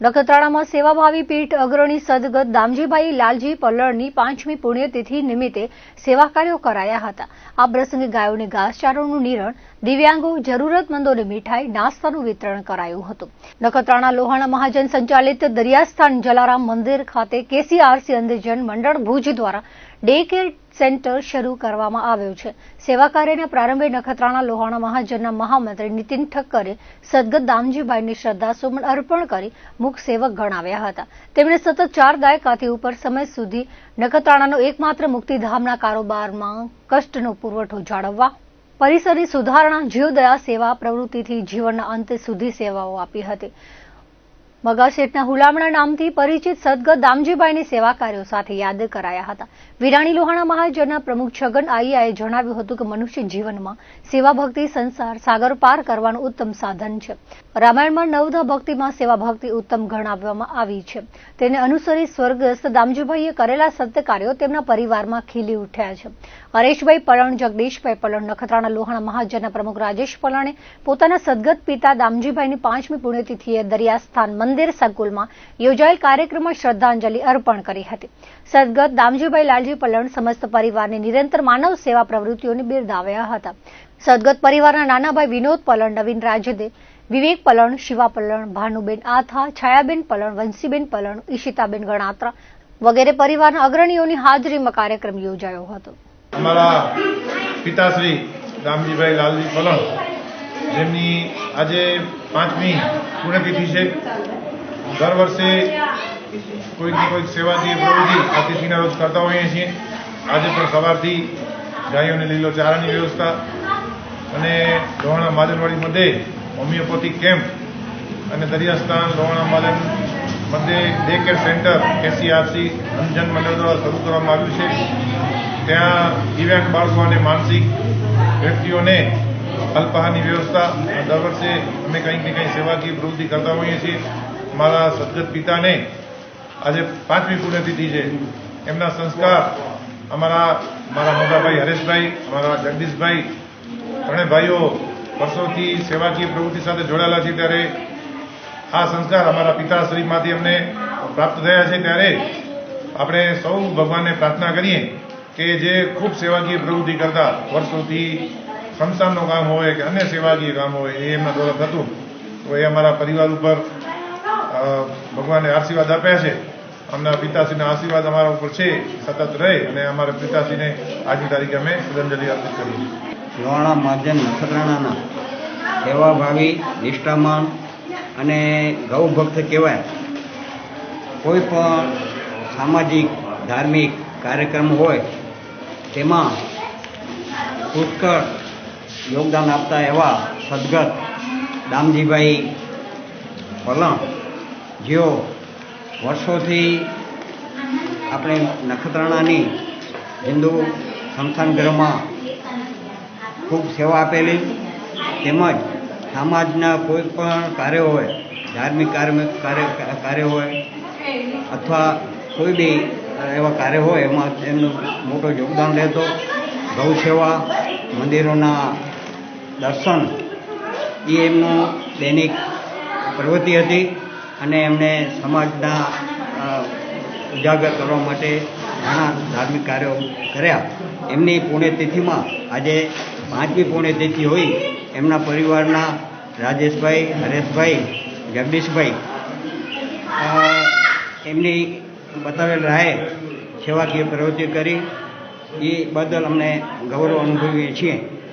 નખત્રાણામાં સેવાભાવી પીઠ અગ્રણી સદગત દામજીભાઈ લાલજી પલ્લળની પાંચમી પુણ્યતિથિ નિમિત્તે સેવા કાર્યો કરાયા હતા. આ પ્રસંગે ગાયોને ઘાસચારોનું નિરણ, દિવ્યાંગો જરૂરતમંદોને મીઠાઈ, નાસ્તાનું વિતરણ કરાયું હતું. નખત્રાણા લોહાણા મહાજન સંચાલિત દરિયાસ્થાન જલારામ મંદિર ખાતે કેસીઆરસી અંધજન મંડળ ભુજ દ્વારા ડે કેર સેન્ટર શરૂ કરવામાં આવ્યું છે. સેવા કાર્યના પ્રારંભે નખત્રાણા લોહાણા મહાજનના મહામંત્રી નીતિન ઠક્કરે સદગત દામજીભાઈની શ્રદ્ધાસુમન અર્પણ કરી મુખ સેવક ગણાવ્યા હતા. તેમણે સતત ચાર દાયકાથી ઉપર સમય સુધી નખત્રાણાનો એકમાત્ર મુક્તિધામના કારોબારમાં કષ્ટનો પુરવઠો જાળવવા, પરિસરની સુધારણા, જીવદયા સેવા પ્રવૃત્તિથી જીવનના અંત સુધી સેવાઓ આપી હતી. મગાશેઠના હુલામણા નામથી પરિચિત સદગત દામજીભાઈની સેવા કાર્યો સાથે યાદ કરાયા હતા. વિરાણી લોહાણા મહાજનના પ્રમુખ છગન આઈયાએ જણાવ્યું હતું કે મનુષ્ય જીવનમાં સેવા ભક્તિ સંસાર સાગર પાર કરવાનું ઉત્તમ સાધન છે. રામાયણમાં નવધા ભક્તિમાં સેવા ભક્તિ ઉત્તમ ગણાવવામાં આવી છે. તેને અનુસરી સ્વર્ગસ્થ દામજીભાઈએ કરેલા સત્ય કાર્યો તેમના પરિવારમાં ખીલી ઉઠ્યા છે. હરેશભાઈ પલણ, જગદીશભાઈ પલણ, નખત્રાણા લોહાણા મહાજનના પ્રમુખ રાજેશ પલણે પોતાના સદગત પિતા દામજીભાઈની પાંચમી પુણ્યતિથિએ દરિયાસ્થાન મંદિર સંકુલમાં યોજાયેલ કાર્યક્રમમાં શ્રદ્ધાંજલિ અર્પણ કરી હતી. સદગત દામજીભાઈ લાલજી પલણ સમસ્ત પરિવારની નિરંતર માનવ સેવા પ્રવૃત્તિઓને બિરદાવ્યા હતા. સદગત પરિવારના નાનાભાઈ વિનોદ પલણ, નવીન રાજદે, વિવેક પલણ, શિવા પલણ, ભાનુબેન આથા, છાયાબેન પલણ, વંશીબેન પલણ, ઈશિતાબેન ગણાત્રા વગેરે પરિવારના અગ્રણીઓની હાજરીમાં કાર્યક્રમ યોજાયો હતો. અમારા પિતાશ્રી રામજીભાઈ લાલજી પલણ જેમની આજે પાંચમી પુણ્યતિથિ છે. દર વર્ષે કોઈક કોઈક સેવાથી પ્રવૃત્તિ આ રોજ કરતા હોઈએ છીએ. આજે પણ સવારથી ગાયોને લીલો ચારાની વ્યવસ્થા અને લોહાણા માદનવાડી મધ્યે હોમિયોપેથિક કેમ્પ અને દરિયાસ્થાન લોહાણા માદન મધ્યે day care centre ACRC Anjan મંડળ દ્વારા શરૂ કરવામાં આવ્યું છે. ત્યાં દિવ્યાંગ બાળકો અને માનસિક વ્યક્તિઓને અલ્પાહારની વ્યવસ્થા. દર વર્ષે અમે કંઈક ને કંઈક સેવાકીય પ્રવૃત્તિ કરતા હોઈએ છીએ. મારા સદગત પિતાને આજે પાંચમી પુણ્યતિથિ છે. એમના સંસ્કાર અમારા, મારા મોટાભાઈ હરેશભાઈ, અમારા જગદીશભાઈ ત્રણે ભાઈઓ વર્ષોથી સેવાકીય પ્રવૃત્તિ સાથે જોડાયેલા છે ત્યારે આ સંસ્કાર અમારા પિતાશ્રીમાંથી અમને પ્રાપ્ત થયા છે. ત્યારે આપણે સૌ ભગવાનને પ્રાર્થના કરીએ કે જે ખૂબ સેવાકીય પ્રવૃત્તિ કરતા વર્ષોથી સંસ્થાનનું કામ હોય કે અન્ય સેવાકીય કામ હોય, એ એમના દ્વારા થતું તો એ અમારા પરિવાર ઉપર ભગવાને આશીર્વાદ આપ્યા છે. અમના પિતાશ્રીના આશીર્વાદ અમારા ઉપર છે, સતત રહે અને અમારા પિતાશ્રીને આજની તારીખે અમે શ્રદ્ધાંજલિ અર્પિત કરી લોહાણા મહાજન નખત્રાણાના સેવાભાવી નિષ્ઠામાન અને ગૌભક્ત કહેવાય. કોઈ પણ સામાજિક, ધાર્મિક કાર્યક્રમ હોય, તેમાં પુષ્કળ યોગદાન આપતા એવા સદગત દામજીભાઈ પલણ, જેઓ વર્ષોથી આપણે નખત્રાણાની હિન્દુ સંસ્થાન ગૃહમાં ખૂબ સેવા આપેલી, તેમજ સમાજના કોઈ પણ કાર્ય હોય, ધાર્મિક કાર્ય કાર્ય હોય, અથવા કોઈ બી એવા કાર્ય હોય, એમાં એમનું મોટું યોગદાન રહેતો. ગૌ સેવા મંદિરોના દર્શન. એ એમનું દૈનિક પ્રવૃત્તિ હતી અને એમને સમાજના ઉજાગર કરવા માટે ઘણા ધાર્મિક કાર્યો કર્યા. એમની પુણ્યતિથિમાં આજે પાંચમી પુણ્યતિથિ હોય. એમના પરિવારના રાજેશભાઈ, હરેશભાઈ, જગદીશભાઈ એમની બતાવેલ રાહે સેવાકીય પ્રવૃત્તિ કરી. એ બદલ અમને ગૌરવ અનુભવીએ છીએ.